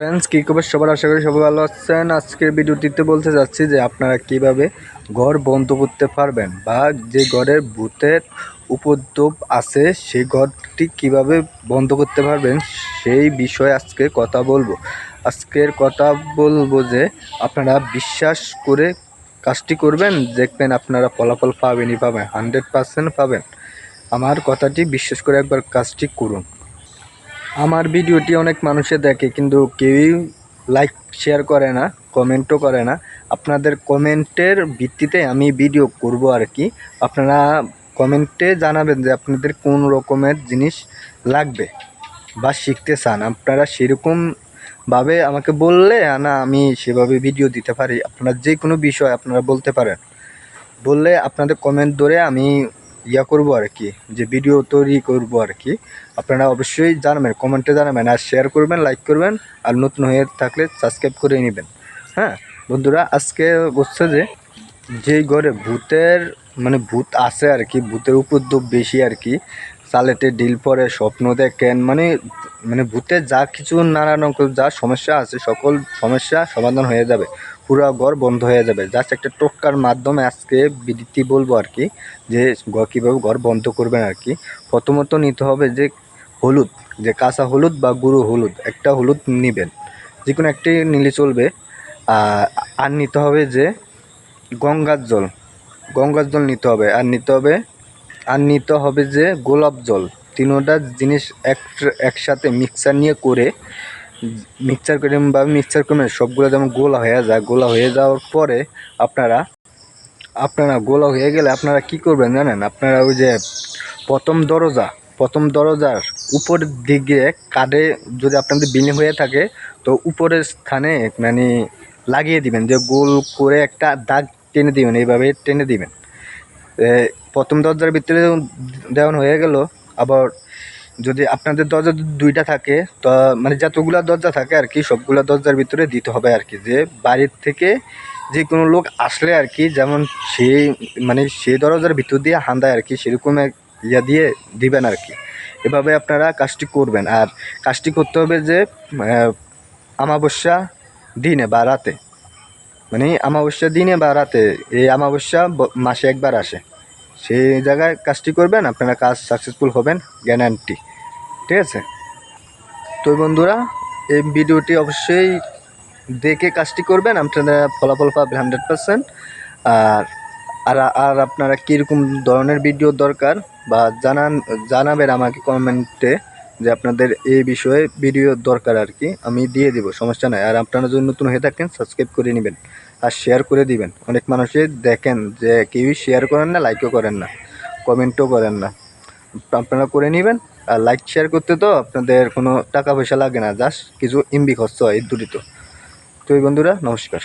Friends কী খবর? সবার আশা করি সবাই ভালো আছেন। আজকের ভিডিওটিতে বলতে যাচ্ছি যে আপনারা কীভাবে ঘর বন্ধ করতে পারবেন বা যে ঘরের ভূতের উপদ্রব আছে, সেই ঘরটি কীভাবে বন্ধ করতে পারবেন, সেই বিষয়ে আজকে কথা বলব। আজকের কথা বলব যে আপনারা বিশ্বাস করে কাজটি করবেন, দেখবেন আপনারা ফলাফল পাবেনই পাবেন হান্ড্রেড পারসেন্ট পাবেন। আমার কথাটি বিশ্বাস করে একবার কাজটি করুন। আমার ভিডিওটি অনেক মানুষে দেখে, কিন্তু কেউই লাইক শেয়ার করে না কমেন্টও করে না। আপনাদের কমেন্টের ভিত্তিতে আমি ভিডিও করব আর কি। আপনারা কমেন্টে জানাবেন যে আপনাদের কোন রকমের জিনিস লাগবে বা শিখতে চান। আপনারা সেরকমভাবে আমাকে বললে না, আমি সেভাবে ভিডিও দিতে পারি। আপনার যে কোনো বিষয় আপনারা বলতে পারেন। বললে আপনাদের কমেন্ট ধরে আমি ইয়া করব আর কি, যে ভিডিও তৈরি করব আর কি। আপনারা অবশ্যই জানাবেন কমেন্টে জানাবেন আর শেয়ার করবেন লাইক করবেন, আর নতুন হয়ে থাকলে সাবস্ক্রাইব করে নেবেন। হ্যাঁ বন্ধুরা, আজকে বলছে যে, যেই ঘরে ভূতের মানে ভূত আছে আর কি, ভূতের উপদ্রব বেশি আর কি, চালেতে ডিল পরে স্বপ্ন দেখেন মানে মানে ভূতের যা কিছু নানান যা সমস্যা আছে, সকল সমস্যা সমাধান হয়ে যাবে। পুরো ঘর বন্ধ হয়ে যাবে। জাস্ট একটা টোটকার মাধ্যমে আজকে বিদিতি বলব আর কি, যে কীভাবে ঘর বন্ধ করবেন আর কি। প্রথমত নিতে হবে যে হলুদ, যে কাঁচা হলুদ বা গুঁড়ো হলুদ, একটা হলুদ নেবেন। যে কোনো একটি নিলে চলবে। আর নিতে হবে যে গঙ্গার জল গঙ্গার জল নিতে হবে। আর নিতে হবে, আর নিতে হবে যে গোলাপ জল। তিনোটা জিনিস এক একসাথে মিক্সার নিয়ে করে মিক্সার করে বা মিক্সচার করে সবগুলো যেমন গোলা হয়ে যায়, গোলা হয়ে যাওয়ার পরে আপনারা আপনারা গোলা হয়ে গেলে আপনারা কি করবেন জানেন? আপনারা ওই যে প্রথম দরজা, প্রথম দরজার উপরের দিকে কাঠে যদি আপনাদের বিল্ডিং হয়ে থাকে, তো উপরের স্থানে মানে লাগিয়ে দিবেন, যে গোল করে একটা দাগ টেনে দিবেন, এইভাবে টেনে দিবেন। প্রথম দরজার ভিতরে দেওয়ান হয়ে গেল, আবার যদি আপনাদের দরজা দুইটা থাকে, তো মানে যতগুলা দরজা থাকে আর কি, সবগুলো দরজার ভিতরে দিতে হবে আর কি। যে বাড়ির থেকে যে কোনো লোক আসলে আর কি, যেমন সেই মানে সেই দরজার ভিতর দিয়ে হান্দায় আর কি, সেরকম ইয়া দিয়ে দিবেন আর কি। এভাবে আপনারা কাজটি করবেন। আর কাজটি করতে হবে যে আমাবস্যা দিনে বা রাতে। মানে আমাবস্যা দিনে বা রাতে, এই আমাবস্যা মাসে একবার আসে। সেই জায়গায় কাজটি করবেন, আপনারা কাজ সাকসেসফুল হবেন গ্যারান্টি ঠিক আছে? তো বন্ধুরা, এই ভিডিওটি অবশ্যই দেখে কাজটি করবেন আপনারা ফলাফল পাবেন হান্ড্রেড পারসেন্ট আর আর আর আপনারা কীরকম ধরনের ভিডিও দরকার বা জানান, জানাবেন আমাকে কমেন্টে যে আপনাদের এই বিষয়ে ভিডিও দরকার আর কি, আমি দিয়ে দিব, সমস্যা নাই। আর আপনারা যদি নতুন হয়ে থাকেন সাবস্ক্রাইব করে নেবেন। আর শেয়ার করে দিবেন। অনেক মানুষই দেখেন যে কেউই শেয়ার করেন না লাইকও করেন না কমেন্টও করেন না। আপনারা করে নেবেন আর লাইক শেয়ার করতে তো আপনাদের কোনো টাকা পয়সা লাগে না জাস্ট কিছু ইম্বি খরচ হয় দুটি তো। তো বন্ধুরা, নমস্কার।